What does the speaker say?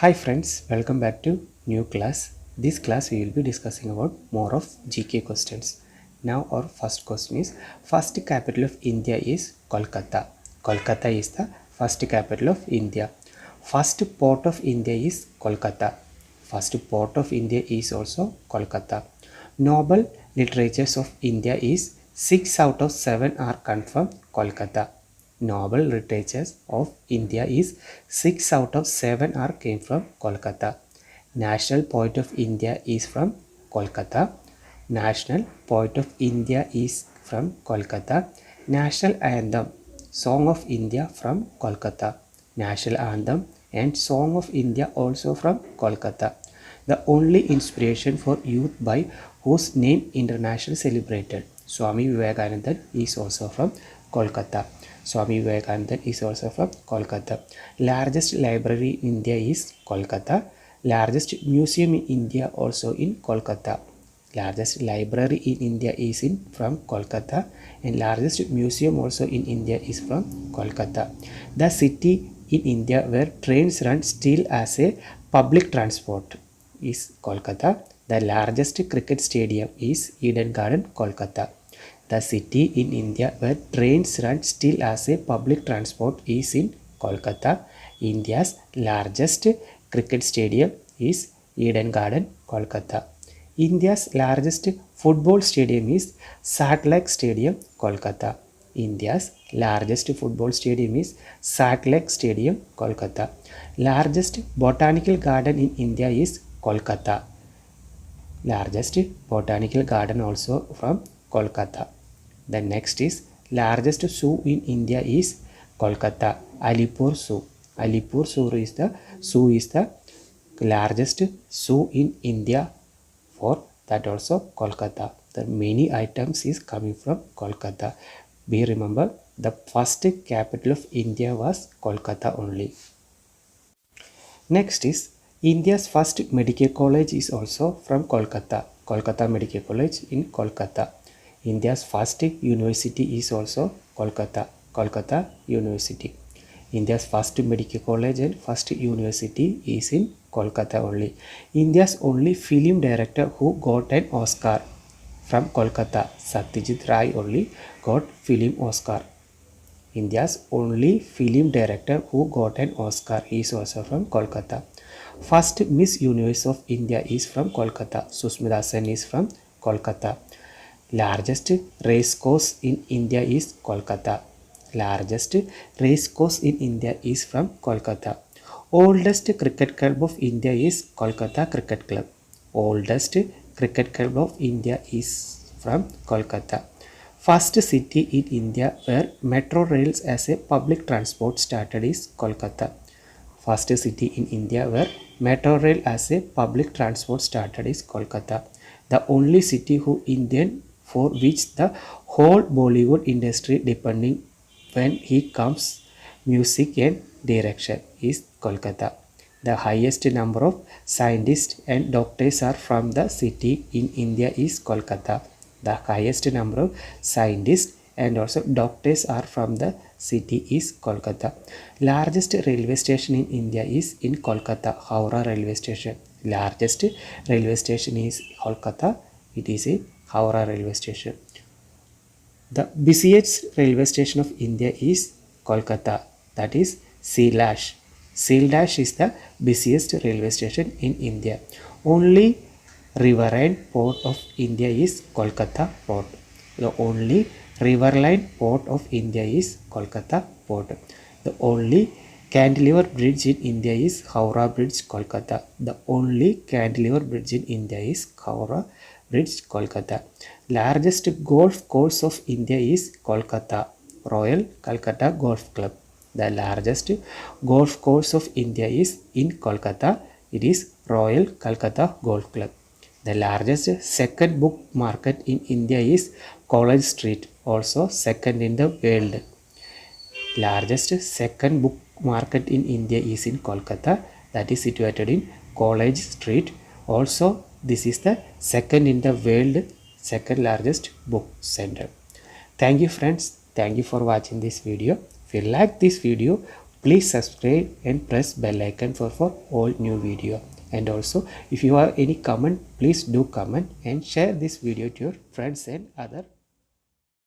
Hi friends, welcome back to new class. This class we will be discussing about more of GK questions. Now our first question is first capital of India is Kolkata. Kolkata is the first capital of India. First port of India is Kolkata. First port of India is also Kolkata. Nobel Literatures of India is 6 out of 7 are confirmed Kolkata. Nobel Literatures of India is 6 out of 7 are came from Kolkata. National Poet of India is from Kolkata. National Poet of India is from Kolkata. National Anthem Song of India from Kolkata. National Anthem and Song of India also from Kolkata. The only inspiration for youth by whose name international celebrated. Swami Vivekananda is also from Kolkata. Swami Vivekananda is also from Kolkata. Largest library in India is Kolkata. Largest museum in India also in Kolkata. Largest library in India is in from Kolkata and largest museum also in India is from Kolkata. The city in India where trains run still as a public transport is Kolkata. The largest cricket stadium is Eden Garden, Kolkata. The city in India where trains run still as a public transport is in Kolkata. India's largest cricket stadium is Eden Garden, Kolkata. India's largest football stadium is Salt Lake Stadium, Kolkata. India's largest football stadium is Salt Lake Stadium, Kolkata. Largest botanical garden in India is Kolkata. Largest botanical garden also from Kolkata. The next is largest zoo in India is Kolkata Alipur Zoo. Alipur Zoo is the zoo is the largest zoo in India for that also Kolkata. The many items is coming from Kolkata. We remember the first capital of India was Kolkata only. Next is India's first medical college is also from Kolkata. Kolkata Medical College in Kolkata. India's first university is also Kolkata. Kolkata University. India's first medical college and first university is in Kolkata only. India's only film director who got an Oscar from Kolkata. Satyajit Ray only got film Oscar. India's only film director who got an Oscar is also from Kolkata. First Miss Universe of India is from Kolkata. Susmita Sen is from Kolkata. Largest race course in India is Kolkata. Largest race course in India is from Kolkata. Oldest cricket club of India is Kolkata Cricket Club. Oldest cricket club of India is from Kolkata. First city in India where metro rails as a public transport started is Kolkata. First city in India where metro rail as a public transport started is Kolkata. The only city who Indian for which the whole Bollywood industry depending when he comes music and direction is Kolkata. The highest number of scientists and doctors are from the city in India is Kolkata. The highest number of scientists and also doctors are from the city is Kolkata. Largest railway station in India is in Kolkata, Howrah railway station. Largest railway station is Kolkata. It is a Howrah railway station. The busiest railway station of India is Kolkata. That is Sealash. Sealash is the busiest railway station in India. Only riverine port of India is Kolkata port. The only riverine port of India is Kolkata port. The only cantilever bridge in India is Howrah Bridge, Kolkata. The only cantilever bridge in India is Howrah Bridge, Kolkata. Largest golf course of India is Kolkata Royal Calcutta Golf Club. The largest golf course of India is in Kolkata. It is Royal Calcutta Golf Club. The largest second book market in India is College Street, also second in the world. Largest second book market in India is in Kolkata, that is situated in College Street. Also, this is the second in the world, second largest book center. Thank you, friends. Thank you for watching this video. If you like this video, please subscribe and press bell icon for, for all new video and also if you have any comment please do comment and share this video to your friends and other